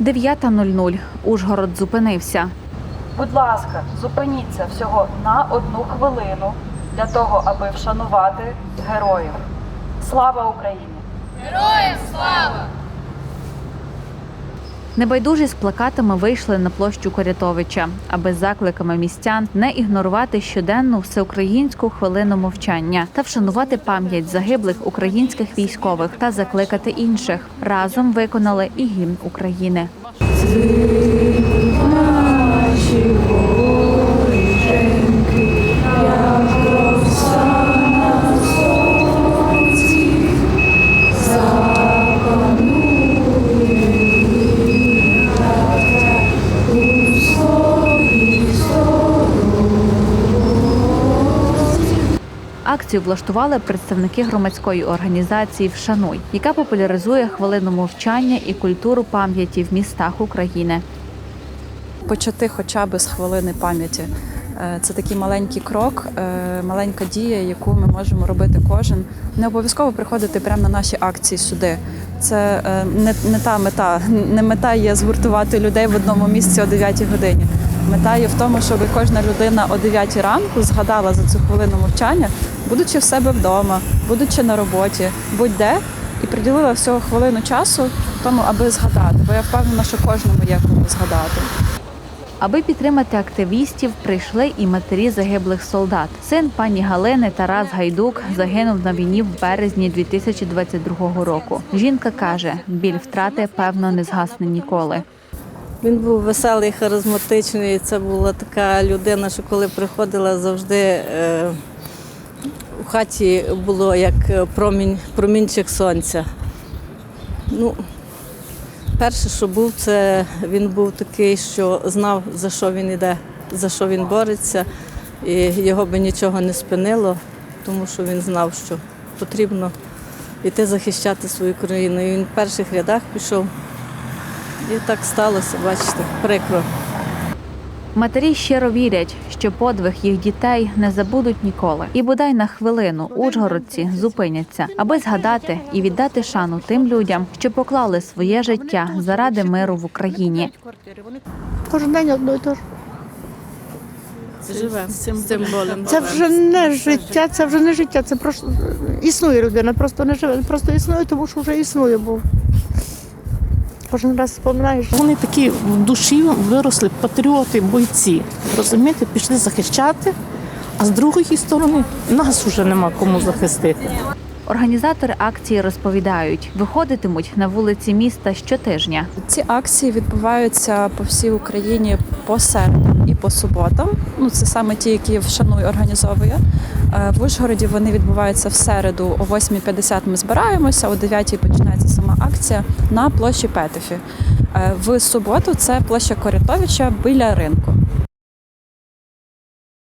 9.00. Ужгород зупинився. Будь ласка, зупиніться всього на одну хвилину для того, аби вшанувати героїв. Слава Україні! Небайдужі з плакатами вийшли на площу Корятовича, аби закликами містян не ігнорувати щоденну всеукраїнську хвилину мовчання та вшанувати пам'ять загиблих українських військових та закликати інших. Разом виконали і гімн України. Акцію влаштували представники громадської організації Вшануй, яка популяризує хвилину мовчання і культуру пам'яті в містах України. почати хоча б з хвилини пам'яті. Е, Це такий маленький крок, е, маленька дія, яку ми можемо робити кожен. Не обов'язково приходити прямо на наші акції сюди. Це е, не, не та мета. Не мета є згуртувати людей в одному місці о 9 годині. Мета є в тому, щоб кожна людина о 9 ранку згадала за цю хвилину мовчання, будучи в себе вдома, будучи на роботі, будь-де, і приділила всього хвилину часу тому, аби згадати. Бо я впевнена, що кожному є кому згадати. Аби підтримати активістів, прийшли і матері загиблих солдат. Син пані Галини Тарас Гайдук загинув на війні в березні 2022 року. Жінка каже, біль втрати певно не згасне ніколи. Він був веселий, харизматичний. Це була така людина, що коли приходила завжди е, в хаті було як промінь, промінчик сонця. Ну, перше, що був, це він був такий, що знав, за що він йде, за що він бореться, і його би нічого не спинило, тому що він знав, що потрібно йти захищати свою країну. І він в перших рядах пішов. І так сталося, бачите, прикро. Матері щиро вірять, що подвиг їх дітей не забудуть ніколи, і бодай на хвилину ужгородці зупиняться, аби згадати і віддати шану тим людям, що поклали своє життя заради миру в Україні. Кожен день одно і те. Живе цим болем. Це вже не життя, це вже не життя, це просто існує людина, просто не живе, просто існує, тому що вже існує був. Кожен раз споминаєш. Вони такі в душі виросли патріоти, бойці. Розумієте, пішли захищати, а з другої сторони нас вже нема кому захистити. Організатори акції розповідають, виходитимуть на вулиці міста щотижня. Ці акції відбуваються по всій Україні по середам і по суботам. Ну це саме ті, які вшануй організовує. Е, В Ужгороді вони відбуваються в середу о 8.50 Ми збираємося, о 9.00 починається сама акція на площі Петефі. Е, В суботу це площа Корятовича біля ринку.